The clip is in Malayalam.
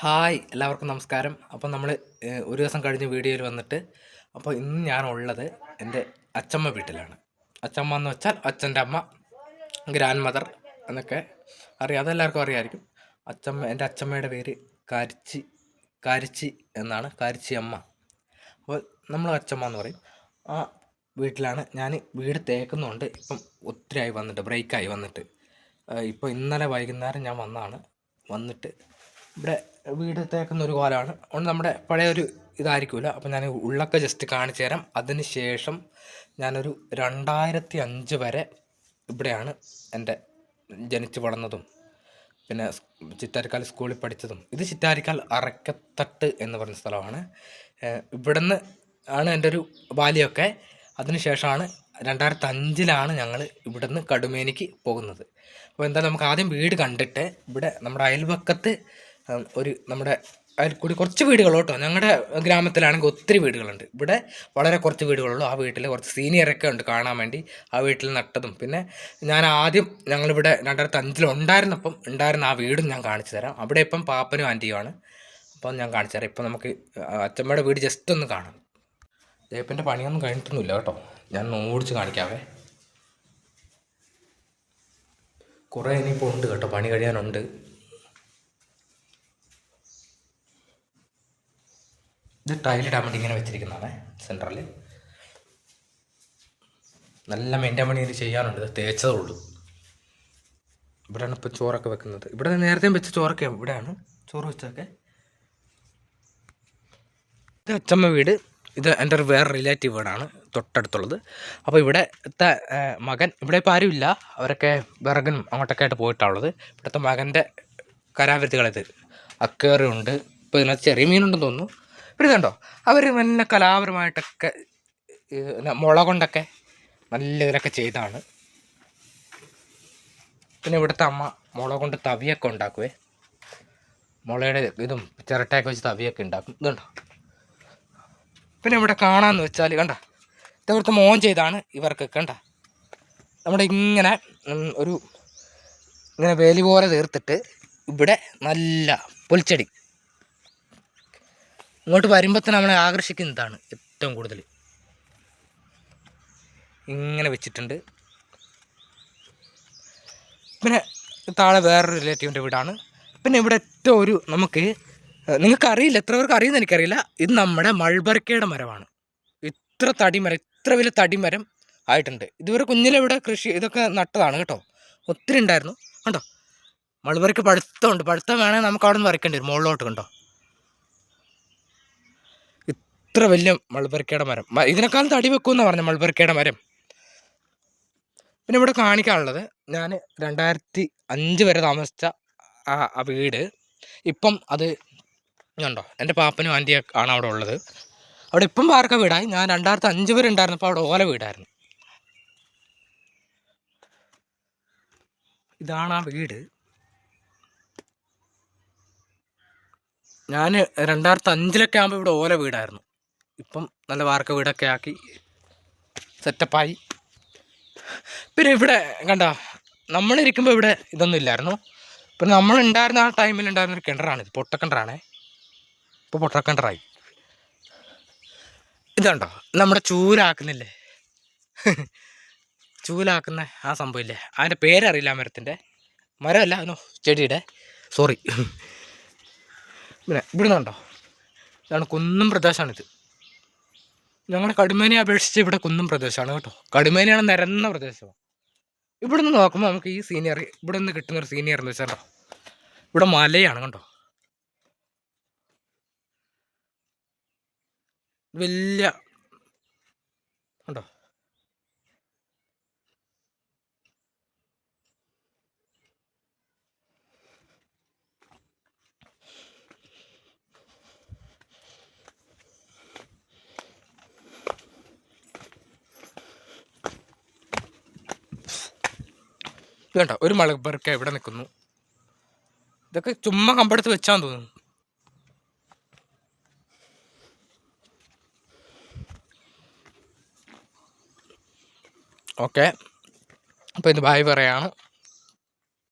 ഹായ് എല്ലാവർക്കും നമസ്കാരം. അപ്പോൾ നമ്മൾ ഒരു ദിവസം കഴിഞ്ഞ് വീഡിയോയിൽ വന്നിട്ട് അപ്പോൾ ഇന്ന് ഞാനുള്ളത് എന്റെ അച്ചമ്മ വീട്ടിലാണ്. അച്ചമ്മ എന്ന് വെച്ചാൽ അച്ഛന്റെ അമ്മ ഗ്രാൻഡ് മദർ എന്നൊക്കെ അറിയാം. അതെല്ലാവർക്കും അറിയാമായിരിക്കും. അച്ചമ്മ എന്റെ അച്ചമ്മയുടെ പേര് കാരിച്ചി കാരിച്ചി എന്നാണ്. കാരിച്ചി അമ്മ. അപ്പോൾ നമ്മൾ അച്ചമ്മ എന്ന് പറയും. ആ വീട്ടിലാണ് ഞാൻ വീട് തേക്കുന്നുണ്ട് ഇപ്പം ഒത്തിരി ആയി വന്നിട്ട്. ബ്രേക്കായി വന്നിട്ട് ഇപ്പോൾ ഇന്നലെ വൈകുന്നേരം ഞാൻ വന്നാണ്. വന്നിട്ട് ഇവിടെ വീട് തേക്കുന്ന ഒരു കോലമാണ് അതുകൊണ്ട് നമ്മുടെ പഴയ ഒരു ഇതായിരിക്കില്ല അപ്പം ഞാൻ ഉള്ളൊക്കെ ജസ്റ്റ് കാണിച്ചു തരാം. അതിന് ശേഷം ഞാനൊരു രണ്ടായിരത്തി അഞ്ച് വരെ ഇവിടെയാണ് എന്റെ ജനിച്ചു വളർന്നതും പിന്നെ ചിറ്റാരിക്കാൽ സ്കൂളിൽ പഠിച്ചതും. ഇത് ചിറ്റാരിക്കാൽ അറക്കത്തട്ട് എന്ന് പറഞ്ഞ സ്ഥലമാണ്. ഇവിടുന്ന് ആണ് എന്റെ ഒരു ബാല്യമൊക്കെ. അതിനുശേഷമാണ് രണ്ടായിരത്തി അഞ്ചിലാണ് ഞങ്ങൾ ഇവിടുന്ന് കടുമേനിക്ക് പോകുന്നത്. അപ്പോൾ എന്താ നമുക്ക് ആദ്യം വീട് കണ്ടിട്ട് ഇവിടെ നമ്മുടെ അയൽവക്കത്ത് ഒരു നമ്മുടെ അതിൽ കൂടി കുറച്ച് വീടുകൾ കേട്ടോ. ഞങ്ങളുടെ ഗ്രാമത്തിലാണെങ്കിൽ ഒത്തിരി വീടുകളുണ്ട്. ഇവിടെ വളരെ കുറച്ച് വീടുകളുള്ളൂ. ആ വീട്ടിൽ കുറച്ച് സീനിയറൊക്കെ ഉണ്ട് കാണാൻ വേണ്ടി. ആ വീട്ടിൽ നട്ടതും. പിന്നെ ഞാൻ ആദ്യം ഞങ്ങളിവിടെ രണ്ടായിരത്തി അഞ്ചിൽ ഉണ്ടായിരുന്നപ്പം ഉണ്ടായിരുന്ന ആ വീടും ഞാൻ കാണിച്ചു തരാം. അവിടെ ഇപ്പം പാപ്പനും ആന്റിയുമാണ് അപ്പം ഞാൻ കാണിച്ചു തരാം. ഇപ്പം നമുക്ക് അച്ഛമ്മയുടെ വീട് ജസ്റ്റ് ഒന്ന് കാണാം. ജയപ്പന്റെ പണിയൊന്നും കഴിഞ്ഞിട്ടൊന്നുമില്ല കേട്ടോ. ഞാൻ ഓടിച്ച് കാണിക്കാവേ. കുറേ ഇനിയിപ്പോൾ ഉണ്ട് കേട്ടോ. പണി കഴിയാനുണ്ട്. ഇത് ടൈലിടാൻ വേണ്ടി ഇങ്ങനെ വെച്ചിരിക്കുന്നതാണ് സെന്ററിൽ നല്ല മെയിന്റെ പണി ചെയ്യാറുണ്ട് ഇത് തേച്ചതേ ഉള്ളൂ. ഇവിടെയാണ് ഇപ്പോൾ ചോറൊക്കെ വെക്കുന്നത്. ഇവിടെ നേരത്തെ വെച്ച ചോറൊക്കെ ഇവിടെയാണ്. ചോറ് വെച്ചതൊക്കെ. ഇത് അച്ചമ്മ വീട്. ഇത് എന്റെ ഒരു വേറെ റിലേറ്റീവ് വീടാണ് തൊട്ടടുത്തുള്ളത്. അപ്പോൾ ഇവിടുത്തെ മകൻ ഇവിടെ ഇപ്പോൾ ആരുമില്ല അവരൊക്കെ വിറകനും അങ്ങോട്ടൊക്കെ ആയിട്ട് പോയിട്ടാണുള്ളത് ഇവിടുത്തെ മകന്റെ കരാവൃത്തികളിത് അക്കേറുണ്ട് ഇപ്പോൾ ഇതിനകത്ത് ചെറിയ മീനുണ്ടെന്ന് തോന്നുന്നു. ഒരു അവർ നല്ല കലാപരമായിട്ടൊക്കെ മുള കൊണ്ടൊക്കെ നല്ല ഇതിലൊക്കെ ചെയ്താണ്. പിന്നെ ഇവിടുത്തെ അമ്മ മുള കൊണ്ട് തവിയൊക്കെ ഉണ്ടാക്കുവേ. മുളയുടെ ഇതും ചിരട്ടയൊക്കെ വെച്ച് തവിയൊക്കെ ഉണ്ടാക്കും. ഇതുണ്ടോ? പിന്നെ ഇവിടെ കാണാമെന്ന് വെച്ചാൽ കണ്ട? ഇതവിടുത്തെ മോൻ ചെയ്താണ് ഇവർക്ക് കണ്ട? നമ്മുടെ ഇങ്ങനെ ഒരു ഇങ്ങനെ വേലി പോലെ തീർത്തിട്ട് ഇവിടെ നല്ല പുൽച്ചെടി ഇങ്ങോട്ട് വരുമ്പോൾ തന്നെ നമ്മളെ ആകർഷിക്കുന്നതാണ് ഏറ്റവും കൂടുതൽ. ഇങ്ങനെ വെച്ചിട്ടുണ്ട്. പിന്നെ താഴെ വേറൊരു റിലേറ്റീവിന്റെ വീടാണ്. പിന്നെ ഇവിടെ ഏറ്റവും ഒരു നമുക്ക് നിങ്ങൾക്കറിയില്ല എത്ര പേർക്ക് അറിയുന്ന എനിക്കറിയില്ല. ഇത് നമ്മുടെ മൾബർക്കയുടെ മരമാണ്. ഇത്ര തടിമരം ഇത്ര വലിയ തടിമരം ആയിട്ടുണ്ട്. ഇതുവരെ കുഞ്ഞിലെ ഇവിടെ കൃഷി ഇതൊക്കെ നട്ടതാണ് കേട്ടോ. ഒത്തിരി ഉണ്ടായിരുന്നു. കണ്ടോ? മൾബറിക്ക് പഴുത്തമുണ്ട് പഴുത്തം വേണമെങ്കിൽ നമുക്ക് അവിടെ നിന്ന് വരയ്ക്കേണ്ടി വരും. മുകളിലോട്ട് കണ്ടോ? ഇത്ര വലിയ മൾബറിക്കയുടെ മരം. ഇതിനേക്കാളും തടി വെക്കുമെന്നാണ് പറഞ്ഞ മൾബറിക്കയുടെ മരം. പിന്നെ ഇവിടെ കാണിക്കാനുള്ളത് ഞാൻ രണ്ടായിരത്തി അഞ്ച് വരെ താമസിച്ച ആ വീട്. ഇപ്പം അത് ഉണ്ടോ എന്റെ പാപ്പനും ആന്റിയൊക്കെ ആണ് അവിടെ ഉള്ളത്. അവിടെ ഇപ്പം പാർക്ക വീടായി? ഞാൻ രണ്ടായിരത്തി അഞ്ച് വരെ ഉണ്ടായിരുന്നപ്പോൾ അവിടെ ഓല വീടായിരുന്നു. ഇതാണ് ആ വീട്. ഞാൻ രണ്ടായിരത്തി അഞ്ചിലൊക്കെ ആകുമ്പോൾ ഇവിടെ ഓല വീടായിരുന്നു. ഇപ്പം നല്ല വാർക്ക വീടൊക്കെ ആക്കി സെറ്റപ്പായി. പിന്നെ ഇവിടെ കണ്ട നമ്മളിരിക്കുമ്പോൾ ഇവിടെ ഇതൊന്നും ഇല്ലായിരുന്നു. പിന്നെ നമ്മളുണ്ടായിരുന്ന ആ ടൈമിൽ ഉണ്ടായിരുന്ന ഒരു കിണറാണിത് പൊട്ടക്കിണറാണേ. ഇപ്പോൾ പൊട്ടക്കിണറായി. ഇതുണ്ടോ? നമ്മുടെ ചൂലാക്കുന്നില്ലേ? ചൂലാക്കുന്ന ആ സംഭവമില്ലേ? അതിന്റെ പേരറിയില്ല മരത്തിന്റെ മരമല്ല നോ ചെടിയുടെ. സോറി പിന്നെ ഇവിടുന്നുണ്ടോ ഇതാണ് കുന്നും പ്രദേശമാണിത്. ഞങ്ങളുടെ കടുമേനെ അപേക്ഷിച്ച് ഇവിടെ കുന്നും പ്രദേശമാണ് കേട്ടോ. കടുമേനെയാണ് നിരന്ന പ്രദേശമാണ് ഇവിടെ നിന്ന് നോക്കുമ്പോൾ നമുക്ക് ഈ സീനിയർ ഇവിടെ നിന്ന് കിട്ടുന്ന ഒരു സീനിയർ എന്ന് വെച്ചാൽ ഇവിടെ മലയാണ് കണ്ടോ? വലിയ കണ്ടോ? വേണ്ട ഒരു മലബർക്ക എവിടെ നിൽക്കുന്നു ഇതൊക്കെ ചുമ്മാ കമ്പെടുത്ത് വെച്ചാൽ തോന്നുന്നു. ഓക്കെ. അപ്പോൾ ഇത് ബായ് പറയാണ്.